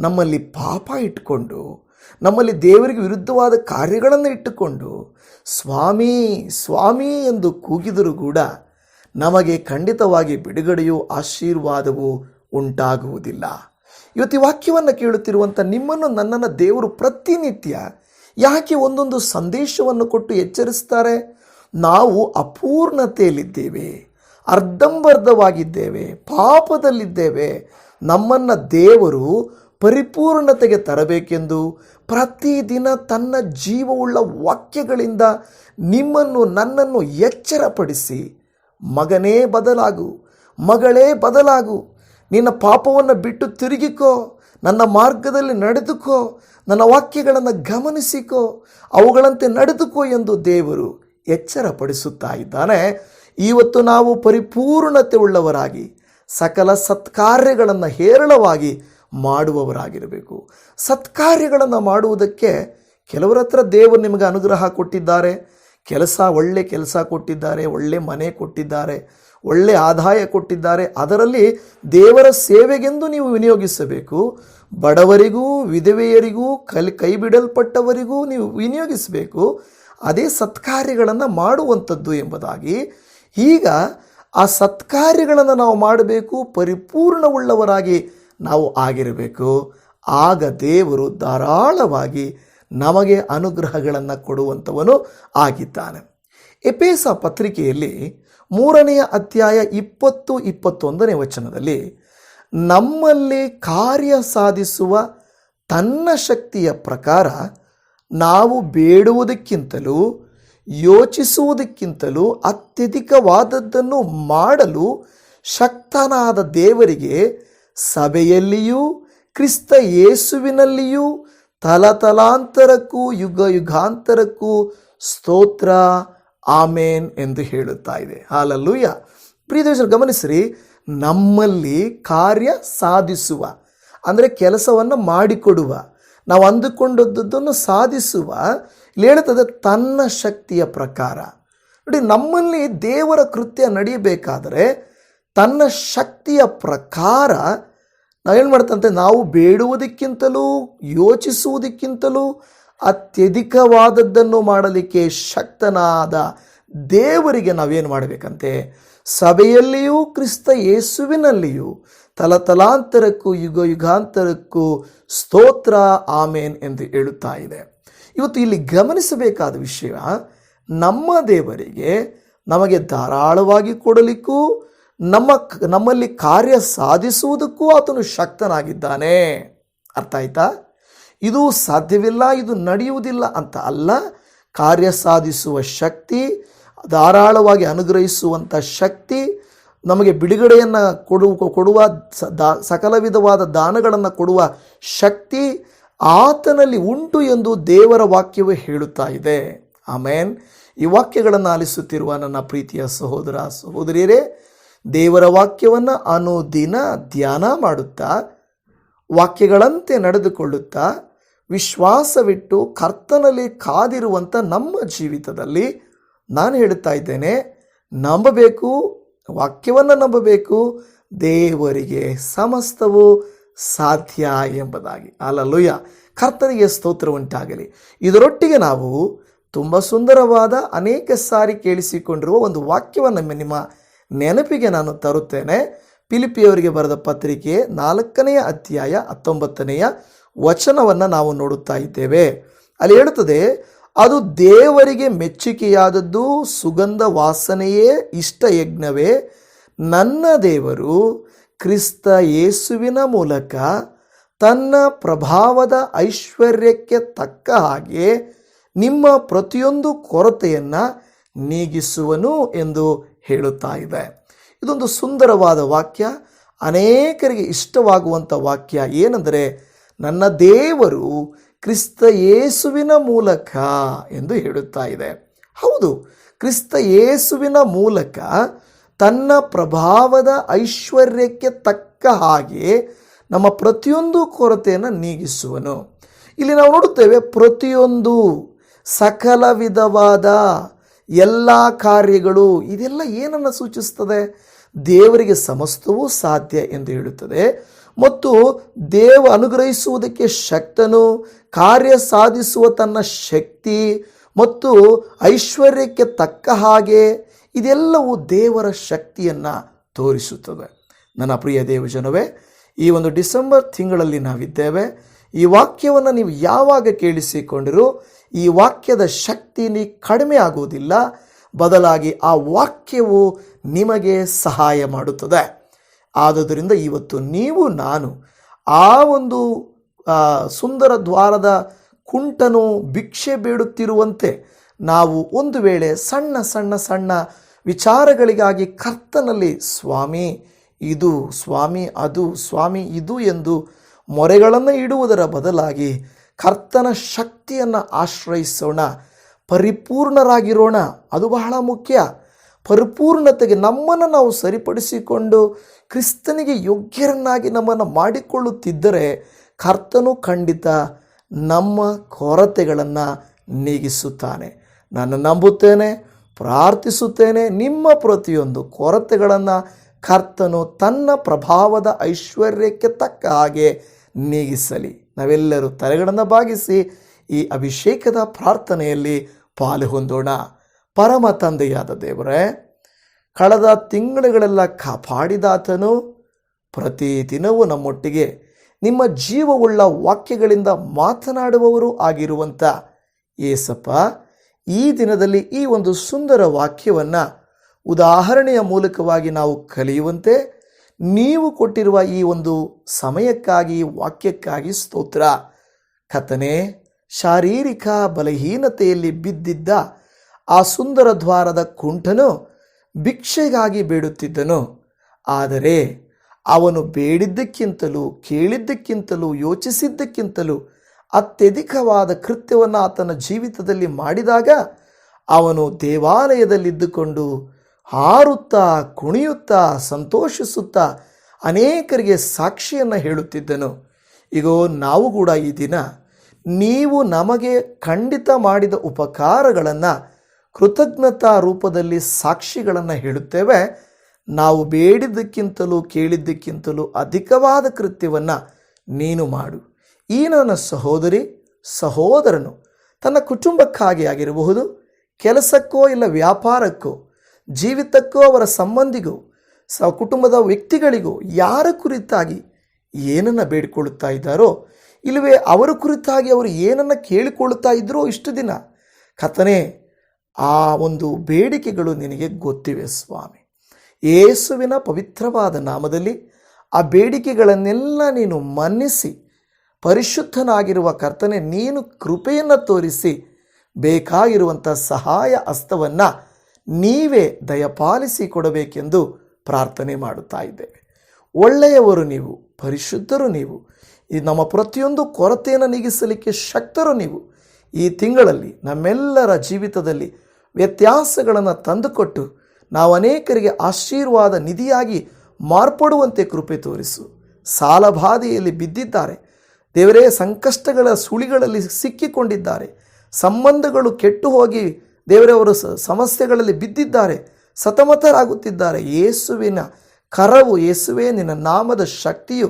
A: ನಮ್ಮಲ್ಲಿ ಪಾಪ ಇಟ್ಕೊಂಡು ನಮ್ಮಲ್ಲಿ ದೇವರಿಗೆ ವಿರುದ್ಧವಾದ ಕಾರ್ಯಗಳನ್ನು ಇಟ್ಟುಕೊಂಡು, ಸ್ವಾಮಿ ಸ್ವಾಮಿ ಎಂದು ಕೂಗಿದರೂ ಕೂಡ ನಮಗೆ ಖಂಡಿತವಾಗಿ ಬಿಡುಗಡೆಯೂ ಆಶೀರ್ವಾದವೂ ಉಂಟಾಗುವುದಿಲ್ಲ. ಇವತ್ತು ವಾಕ್ಯವನ್ನು ಕೇಳುತ್ತಿರುವಂಥ ನಿಮ್ಮನ್ನು ನನ್ನನ್ನು ದೇವರು ಪ್ರತಿನಿತ್ಯ ಯಾಕೆ ಒಂದೊಂದು ಸಂದೇಶವನ್ನು ಕೊಟ್ಟು ಎಚ್ಚರಿಸ್ತಾರೆ? ನಾವು ಅಪೂರ್ಣತೆಯಲ್ಲಿದ್ದೇವೆ, ಅರ್ಧಂಬರ್ಧವಾಗಿದ್ದೇವೆ, ಪಾಪದಲ್ಲಿದ್ದೇವೆ. ನಮ್ಮನ್ನು ದೇವರು ಪರಿಪೂರ್ಣತೆಗೆ ತರಬೇಕೆಂದು ಪ್ರತಿದಿನ ತನ್ನ ಜೀವವುಳ್ಳ ವಾಕ್ಯಗಳಿಂದ ನಿಮ್ಮನ್ನು, ನನ್ನನ್ನು ಎಚ್ಚರಪಡಿಸಿ, ಮಗನೇ ಬದಲಾಗು, ಮಗಳೇ ಬದಲಾಗು. ನಿನ್ನ ಪಾಪವನ್ನು ಬಿಟ್ಟು ತಿರುಗಿಕೋ, ನನ್ನ ಮಾರ್ಗದಲ್ಲಿ ನಡೆದುಕೋ ನನ್ನ ವಾಕ್ಯಗಳನ್ನು ಗಮನಿಸಿಕೋ, ಅವುಗಳಂತೆ ನಡೆದುಕೋ ಎಂದು ದೇವರು ಎಚ್ಚರಪಡಿಸುತ್ತಾ ಇದ್ದಾನೆ. ಇವತ್ತು ನಾವು ಪರಿಪೂರ್ಣತೆ ಉಳ್ಳವರಾಗಿ, ಸಕಲ ಸತ್ಕಾರ್ಯಗಳನ್ನು ಹೇರಳವಾಗಿ ಮಾಡುವವರಾಗಿರಬೇಕು. ಸತ್ಕಾರ್ಯಗಳನ್ನು ಮಾಡುವುದಕ್ಕೆ ಕೆಲವರ ಹತ್ರ ದೇವರು ನಿಮಗೆ ಅನುಗ್ರಹ ಕೊಟ್ಟಿದ್ದಾರೆ, ಕೆಲಸ ಒಳ್ಳೆ ಕೆಲಸ ಕೊಟ್ಟಿದ್ದಾರೆ, ಒಳ್ಳೆ ಮನೆ ಕೊಟ್ಟಿದ್ದಾರೆ ಒಳ್ಳೆ ಆದಾಯ ಕೊಟ್ಟಿದ್ದಾರೆ. ಅದರಲ್ಲಿ ದೇವರ ಸೇವೆಗೆಂದು ನೀವು ವಿನಿಯೋಗಿಸಬೇಕು. ಬಡವರಿಗೂ, ವಿಧವೆಯರಿಗೂ, ಕಲ್, ಕೈಬಿಡಲ್ಪಟ್ಟವರಿಗೂ ನೀವು ವಿನಿಯೋಗಿಸಬೇಕು. ಅದೇ ಸತ್ಕಾರ್ಯಗಳನ್ನು ಮಾಡುವಂಥದ್ದು ಎಂಬುದಾಗಿ. ಈಗ ಆ ಸತ್ಕಾರ್ಯಗಳನ್ನು ನಾವು ಮಾಡಬೇಕು, ಪರಿಪೂರ್ಣವುಳ್ಳವರಾಗಿ ನಾವು ಆಗಿರಬೇಕು. ಆಗ ದೇವರು ಧಾರಾಳವಾಗಿ ನಮಗೆ ಅನುಗ್ರಹಗಳನ್ನು ಕೊಡುವಂಥವನು ಆಗಿದ್ದಾನೆ. ಎಪೇಸ ಪತ್ರಿಕೆಯಲ್ಲಿ ಮೂರನೆಯ ಅಧ್ಯಾಯ ಇಪ್ಪತ್ತು ಇಪ್ಪತ್ತೊಂದನೇ ವಚನದಲ್ಲಿ, ನಮ್ಮಲ್ಲಿ ಕಾರ್ಯ ಸಾಧಿಸುವ ತನ್ನ ಶಕ್ತಿಯ ಪ್ರಕಾರ ನಾವು ಬೇಡುವುದಕ್ಕಿಂತಲೂ, ಯೋಚಿಸುವುದಕ್ಕಿಂತಲೂ ಅತ್ಯಧಿಕವಾದದ್ದನ್ನು ಮಾಡಲು ಶಕ್ತನಾದ ದೇವರಿಗೆ ಸಭೆಯಲ್ಲಿಯೂ, ಕ್ರಿಸ್ತ ಯೇಸುವಿನಲ್ಲಿಯೂ, ತಲತಲಾಂತರಕ್ಕೂ ಯುಗ ಯುಗಾಂತರಕ್ಕೂ ಸ್ತೋತ್ರ. ಆಮೇನ್ ಎಂದು ಹೇಳುತ್ತಾ ಇದೆ. ಹಾಲಲ್ಲೂಯ. ಪ್ರಿಯದೇಶರು ಗಮನಿಸ್ರಿ, ನಮ್ಮಲ್ಲಿ ಕಾರ್ಯ ಸಾಧಿಸುವ, ಅಂದರೆ ಕೆಲಸವನ್ನು ಮಾಡಿಕೊಡುವ, ನಾವು ಅಂದುಕೊಂಡದ್ದನ್ನು ಸಾಧಿಸುವ, ಇಲ್ಲಿ ಹೇಳುತ್ತದೆ ತನ್ನ ಶಕ್ತಿಯ ಪ್ರಕಾರ. ನೋಡಿ, ನಮ್ಮಲ್ಲಿ ದೇವರ ಕೃತ್ಯ ನಡೆಯಬೇಕಾದರೆ ತನ್ನ ಶಕ್ತಿಯ ಪ್ರಕಾರ ನಾವೇನು ಮಾಡ್ತಂತೆ? ನಾವು ಬೇಡುವುದಕ್ಕಿಂತಲೂ, ಯೋಚಿಸುವುದಕ್ಕಿಂತಲೂ ಅತ್ಯಧಿಕವಾದದ್ದನ್ನು ಮಾಡಲಿಕ್ಕೆ ಶಕ್ತನಾದ ದೇವರಿಗೆ ನಾವೇನು ಮಾಡಬೇಕಂತೆ? ಸಭೆಯಲ್ಲಿಯೂ ಕ್ರಿಸ್ತ ಯೇಸುವಿನಲ್ಲಿಯೂ ತಲತಲಾಂತರಕ್ಕೂ ಯುಗ ಯುಗಾಂತರಕ್ಕೂ ಸ್ತೋತ್ರ, ಆಮೇನ್ ಎಂದು ಹೇಳುತ್ತಾ ಇದೆ. ಇವತ್ತು ಇಲ್ಲಿ ಗಮನಿಸಬೇಕಾದ ವಿಷಯ, ನಮ್ಮ ದೇವರಿಗೆ ನಮಗೆ ಧಾರಾಳವಾಗಿ ಕೊಡಲಿಕ್ಕೂ, ನಮ್ಮ ನಮ್ಮಲ್ಲಿ ಕಾರ್ಯ ಸಾಧಿಸುವುದಕ್ಕೂ ಆತನು ಶಕ್ತನಾಗಿದ್ದಾನೆ. ಅರ್ಥ ಆಯ್ತಾ? ಇದು ಸಾಧ್ಯವಿಲ್ಲ, ಇದು ನಡೆಯುವುದಿಲ್ಲ ಅಂತ ಅಲ್ಲ. ಕಾರ್ಯ ಸಾಧಿಸುವ ಶಕ್ತಿ, ಧಾರಾಳವಾಗಿ ಅನುಗ್ರಹಿಸುವಂಥ ಶಕ್ತಿ, ನಮಗೆ ಬಿಡುಗಡೆಯನ್ನು ಕೊಡು ಕೊಡುವ ಸಕಲ ವಿಧವಾದ ದಾನಗಳನ್ನು ಕೊಡುವ ಶಕ್ತಿ ಆತನಲ್ಲಿ ಉಂಟು ಎಂದು ದೇವರ ವಾಕ್ಯವೇ ಹೇಳುತ್ತಾ ಇದೆ. ಆಮೇನ್. ಈ ವಾಕ್ಯಗಳನ್ನು ಆಲಿಸುತ್ತಿರುವ ನನ್ನ ಪ್ರೀತಿಯ ಸಹೋದರ, ಸಹೋದರಿಯರೇ, ದೇವರ ವಾಕ್ಯವನ್ನು ಅನುದಿನ ಧ್ಯಾನ ಮಾಡುತ್ತಾ, ವಾಕ್ಯಗಳಂತೆ ನಡೆದುಕೊಳ್ಳುತ್ತಾ ವಿಶ್ವಾಸವಿಟ್ಟು ಕರ್ತನಲ್ಲಿ ಕಾದಿರುವಂಥ ನಮ್ಮ ಜೀವಿತದಲ್ಲಿ ನಾನು ಹೇಳ್ತಾ ಇದ್ದೇನೆ, ನಂಬಬೇಕು, ವಾಕ್ಯವನ್ನು ನಂಬಬೇಕು, ದೇವರಿಗೆ ಸಮಸ್ತವು ಸಾಧ್ಯ ಎಂಬುದಾಗಿ. ಅಲ್ಲಲ್ಲುಯ್ಯ. ಕರ್ತನಿಗೆ ಸ್ತೋತ್ರ ಉಂಟಾಗಲಿ. ಇದರೊಟ್ಟಿಗೆ ನಾವು ತುಂಬ ಸುಂದರವಾದ ಅನೇಕ ಸಾರಿ ಕೇಳಿಸಿಕೊಂಡಿರುವ ಒಂದು ವಾಕ್ಯವನ್ನು ನಿಮ್ಮ ನೆನಪಿಗೆ ನಾನು ತರುತ್ತೇನೆ. ಪಿಲಿಪಿಯವರಿಗೆ ಬರೆದ ಪತ್ರಿಕೆ ನಾಲ್ಕನೆಯ ಅಧ್ಯಾಯ ಹತ್ತೊಂಬತ್ತನೆಯ ವಚನವನ್ನು ನಾವು ನೋಡುತ್ತಾ ಇದ್ದೇವೆ. ಅಲ್ಲಿ ಹೇಳುತ್ತದೆ, ಅದು ದೇವರಿಗೆ ಮೆಚ್ಚುಗೆಯಾದದ್ದು ಸುಗಂಧ ವಾಸನೆಯೇ ಇಷ್ಟ ಯಜ್ಞವೇ. ನನ್ನ ದೇವರು ಕ್ರಿಸ್ತ ಯೇಸುವಿನ ಮೂಲಕ ತನ್ನ ಪ್ರಭಾವದ ಐಶ್ವರ್ಯಕ್ಕೆ ತಕ್ಕ ಹಾಗೆ ನಿಮ್ಮ ಪ್ರತಿಯೊಂದು ಕೊರತೆಯನ್ನು ನೀಗಿಸುವನು ಎಂದು ಹೇಳುತ್ತಾ ಇದೆ. ಇದೊಂದು ಸುಂದರವಾದ ವಾಕ್ಯ. ಅನೇಕರಿಗೆ ಇಷ್ಟವಾಗುವಂಥ ವಾಕ್ಯ ಏನೆಂದರೆ ನನ್ನ ದೇವರು ಕ್ರಿಸ್ತ ಯೇಸುವಿನ ಮೂಲಕ ಎಂದು ಹೇಳುತ್ತಾ ಇದೆ. ಹೌದು, ಕ್ರಿಸ್ತ ಯೇಸುವಿನ ಮೂಲಕ ತನ್ನ ಪ್ರಭಾವದ ಐಶ್ವರ್ಯಕ್ಕೆ ತಕ್ಕ ಹಾಗೆ ನಮ್ಮ ಪ್ರತಿಯೊಂದು ಕೊರತೆಯನ್ನು ನೀಗಿಸುವನು. ಇಲ್ಲಿ ನಾವು ನೋಡುತ್ತೇವೆ, ಪ್ರತಿಯೊಂದು ಸಕಲ ವಿಧವಾದ ಎಲ್ಲ ಕಾರ್ಯಗಳು, ಇದೆಲ್ಲ ಏನನ್ನು ಸೂಚಿಸ್ತದೆ? ದೇವರಿಗೆ ಸಮಸ್ತವೂ ಸಾಧ್ಯ ಎಂದು ಹೇಳುತ್ತದೆ. ಮತ್ತು ದೇವ ಅನುಗ್ರಹಿಸುವುದಕ್ಕೆ ಶಕ್ತನು, ಕಾರ್ಯ ಸಾಧಿಸುವ ತನ್ನ ಶಕ್ತಿ ಮತ್ತು ಐಶ್ವರ್ಯಕ್ಕೆ ತಕ್ಕ ಹಾಗೆ ಇದೆಲ್ಲವೂ ದೇವರ ಶಕ್ತಿಯನ್ನು ತೋರಿಸುತ್ತದೆ. ನನ್ನ ಪ್ರಿಯ ದೇವಜನವೇ, ಈ ಒಂದು ಡಿಸೆಂಬರ್ ತಿಂಗಳಲ್ಲಿ ನಾವಿದ್ದೇವೆ. ಈ ವಾಕ್ಯವನ್ನು ನೀವು ಯಾವಾಗ ಕೇಳಿಸಿಕೊಂಡಿರೋ, ಈ ವಾಕ್ಯದ ಶಕ್ತಿ ನೀ ಕಡಿಮೆ ಆಗುವುದಿಲ್ಲ. ಬದಲಾಗಿ ಆ ವಾಕ್ಯವು ನಿಮಗೆ ಸಹಾಯ ಮಾಡುತ್ತದೆ. ಆದುದರಿಂದ ಇವತ್ತು ನೀವು, ನಾನು ಆ ಒಂದು ಸುಂದರ ದ್ವಾರದ ಕುಂಟನು ಭಿಕ್ಷೆ ಬೇಡುತ್ತಿರುವಂತೆ ನಾವು ಒಂದು ವೇಳೆ ಸಣ್ಣ ಸಣ್ಣ ಸಣ್ಣ ವಿಚಾರಗಳಿಗಾಗಿ ಕರ್ತನಲ್ಲಿ, ಸ್ವಾಮಿ, ಇದು ಸ್ವಾಮಿ, ಅದು ಸ್ವಾಮಿ, ಇದು ಎಂದು ಮೊರೆಗಳನ್ನು ಇಡುವುದರ ಬದಲಾಗಿ ಕರ್ತನ ಶಕ್ತಿಯನ್ನು ಆಶ್ರಯಿಸೋಣ. ಪರಿಪೂರ್ಣರಾಗಿರೋಣ. ಅದು ಬಹಳ ಮುಖ್ಯ. ಪರಿಪೂರ್ಣತೆಗೆ ನಮ್ಮನ್ನು ನಾವು ಸರಿಪಡಿಸಿಕೊಂಡು ಕ್ರಿಸ್ತನಿಗೆ ಯೋಗ್ಯರನ್ನಾಗಿ ನಮ್ಮನ್ನು ಮಾಡಿಕೊಳ್ಳುತ್ತಿದ್ದರೆ ಕರ್ತನು ಖಂಡಿತ ನಮ್ಮ ಕೊರತೆಗಳನ್ನು ನೀಗಿಸುತ್ತಾನೆ. ನಾನು ನಂಬುತ್ತೇನೆ, ಪ್ರಾರ್ಥಿಸುತ್ತೇನೆ, ನಿಮ್ಮ ಪ್ರತಿಯೊಂದು ಕೊರತೆಗಳನ್ನು ಕರ್ತನು ತನ್ನ ಪ್ರಭಾವದ ಐಶ್ವರ್ಯಕ್ಕೆ ತಕ್ಕ ಹಾಗೆ ನೀಗಿಸಲಿ. ನಾವೆಲ್ಲರೂ ತಲೆಗಳನ್ನು ಬಾಗಿಸಿ ಈ ಅಭಿಷೇಕದ ಪ್ರಾರ್ಥನೆಯಲ್ಲಿ ಪಾಲು ಹೊಂದೋಣ ಪರಮ ತಂದೆಯಾದ ದೇವರೇ ಕಳೆದ ತಿಂಗಳುಗಳೆಲ್ಲ ಕಾಪಾಡಿದಾತನು. ಪ್ರತಿ ದಿನವೂ ನಮ್ಮೊಟ್ಟಿಗೆ ನಿಮ್ಮ ಜೀವವುಳ್ಳ ವಾಕ್ಯಗಳಿಂದ ಮಾತನಾಡುವವರು ಆಗಿರುವಂಥ ಏಸಪ್ಪ, ಈ ದಿನದಲ್ಲಿ ಈ ಒಂದು ಸುಂದರ ವಾಕ್ಯವನ್ನು ಉದಾಹರಣೆಯ ಮೂಲಕವಾಗಿ ನಾವು ಕಲಿಯುವಂತೆ ನೀವು ಕೊಟ್ಟಿರುವ ಈ ಒಂದು ಸಮಯಕ್ಕಾಗಿ, ವಾಕ್ಯಕ್ಕಾಗಿ ಸ್ತೋತ್ರ. ಕಥನೆ ಶಾರೀರಿಕ ಬಲಹೀನತೆಯಲ್ಲಿ ಬಿದ್ದಿದ್ದ ಆ ಸುಂದರ ದ್ವಾರದ ಕುಂಟನು ಭಿಕ್ಷೆಗಾಗಿ ಬೇಡುತ್ತಿದ್ದನು. ಆದರೆ ಅವನು ಬೇಡಿದ್ದಕ್ಕಿಂತಲೂ ಕೇಳಿದ್ದಕ್ಕಿಂತಲೂ ಯೋಚಿಸಿದ್ದಕ್ಕಿಂತಲೂ ಅತ್ಯಧಿಕವಾದ ಕೃತ್ಯವನ್ನು ಆತನ ಜೀವಿತದಲ್ಲಿ ಮಾಡಿದಾಗ ಅವನು ದೇವಾಲಯದಲ್ಲಿದ್ದುಕೊಂಡು ಹಾರುತ್ತಾ, ಕುಣಿಯುತ್ತಾ, ಸಂತೋಷಿಸುತ್ತಾ ಅನೇಕರಿಗೆ ಸಾಕ್ಷಿಯನ್ನು ಹೇಳುತ್ತಿದ್ದನು. ಇಗೋ, ನಾವು ಕೂಡ ಈ ದಿನ ನೀವು ನಮಗೆ ಖಂಡಿತ ಮಾಡಿದ ಉಪಕಾರಗಳನ್ನು ಕೃತಜ್ಞತಾ ರೂಪದಲ್ಲಿ ಸಾಕ್ಷಿಗಳನ್ನು ಹೇಳುತ್ತೇವೆ. ನಾವು ಬೇಡಿದ್ದಕ್ಕಿಂತಲೂ ಕೇಳಿದ್ದಕ್ಕಿಂತಲೂ ಅಧಿಕವಾದ ಕೃತ್ಯವನ್ನು ನೀನು ಮಾಡು. ಈ ನನ್ನ ಸಹೋದರಿ, ಸಹೋದರನು ತನ್ನ ಕುಟುಂಬಕ್ಕಾಗಿ ಆಗಿರಬಹುದು, ಕೆಲಸಕ್ಕೋ ಇಲ್ಲ ವ್ಯಾಪಾರಕ್ಕೋ, ಜೀವಿತಕ್ಕೋ ಅವರ ಸಂಬಂಧಿಗೂ, ಸ ಕುಟುಂಬದ ವ್ಯಕ್ತಿಗಳಿಗೂ ಯಾರ ಕುರಿತಾಗಿ ಏನನ್ನು ಬೇಡಿಕೊಳ್ಳುತ್ತಾ ಇದ್ದಾರೋ, ಇಲ್ಲವೇ ಅವರ ಕುರಿತಾಗಿ ಅವರು ಏನನ್ನು ಕೇಳಿಕೊಳ್ಳುತ್ತಾ ಇದ್ದರೋ ಇಷ್ಟು ದಿನ. ಕಥನೆ ಆ ಒಂದು ಬೇಡಿಕೆಗಳು ನಿನಗೆ ಗೊತ್ತಿವೆ ಸ್ವಾಮಿ. ಯೇಸುವಿನ ಪವಿತ್ರವಾದ ನಾಮದಲ್ಲಿ ಆ ಬೇಡಿಕೆಗಳನ್ನೆಲ್ಲ ನೀನು ಮನ್ನಿಸಿ, ಪರಿಶುದ್ಧನಾಗಿರುವ ಕರ್ತನೆ, ನೀನು ಕೃಪೆಯನ್ನು ತೋರಿಸಿ, ಬೇಕಾಗಿರುವಂಥ ಸಹಾಯ ಹಸ್ತವನ್ನು ನೀವೇ ದಯಪಾಲಿಸಿ ಕೊಡಬೇಕೆಂದು ಪ್ರಾರ್ಥನೆ ಮಾಡುತ್ತಾ ಇದ್ದೇವೆ. ಒಳ್ಳೆಯವರು ನೀವು, ಪರಿಶುದ್ಧರು ನೀವು, ಈ ನಮ್ಮ ಪ್ರತಿಯೊಂದು ಕೊರತೆಯನ್ನು ನೀಗಿಸಲಿಕ್ಕೆ ಶಕ್ತರು ನೀವು. ಈ ತಿಂಗಳಲ್ಲಿ ನಮ್ಮೆಲ್ಲರ ಜೀವಿತದಲ್ಲಿ ವ್ಯತ್ಯಾಸಗಳನ್ನು ತಂದುಕೊಟ್ಟು ನಾವು ಅನೇಕರಿಗೆ ಆಶೀರ್ವಾದ ನಿಧಿಯಾಗಿ ಮಾರ್ಪಡುವಂತೆ ಕೃಪೆ ತೋರಿಸು. ಸಾಲಬಾಧೆಯಲ್ಲಿ ಬಿದ್ದಿದ್ದಾರೆ. ದೇವರೇ, ಸಂಕಷ್ಟಗಳ ಸುಳಿಗಳಲ್ಲಿ ಸಿಕ್ಕಿಕೊಂಡಿದ್ದಾರೆ. ಸಂಬಂಧಗಳು ಕೆಟ್ಟು ಹೋಗಿ ದೇವರವರು ಸಮಸ್ಯೆಗಳಲ್ಲಿ ಬಿದ್ದಿದ್ದಾರೆ. ಸತಮತರಾಗುತ್ತಿದ್ದಾರೆ. ಯೇಸುವಿನ ಕರವು, ಯೇಸುವೇ, ನಿನ್ನ ನಾಮದ ಶಕ್ತಿಯು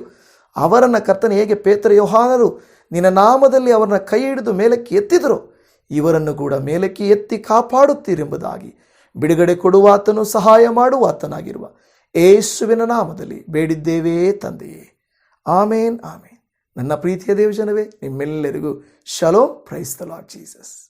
A: ಅವರನ್ನು ಕರ್ತನೆ, ಹೇಗೆ ಪೇತ್ರ ಯೋಹಾನರು ನಿನ್ನ ನಾಮದಲ್ಲಿ ಅವರನ್ನ ಕೈ ಹಿಡಿದು ಮೇಲಕ್ಕೆ ಎತ್ತಿದರು. ಇವರನ್ನು ಕೂಡ ಮೇಲಕ್ಕೆ ಎತ್ತಿ ಕಾಪಾಡುತ್ತೀರೆಂಬುದಾಗಿ ಬಿಡುಗಡೆ ಕೊಡುವಾತನು ಸಹಾಯ ಮಾಡುವಾತನಾಗಿರುವ ಏಸುವಿನ ನಾಮದಲ್ಲಿ ಬೇಡಿದ್ದೇವೆ ತಂದೆಯೇ. ಆಮೇನ್ ಆಮೇನ್. ನನ್ನ ಪ್ರೀತಿಯ ದೇವಜನವೇ, ನಿಮ್ಮೆಲ್ಲರಿಗೂ ಶಲೋ ಲಾರ್ಡ್ ಜೀಸಸ್.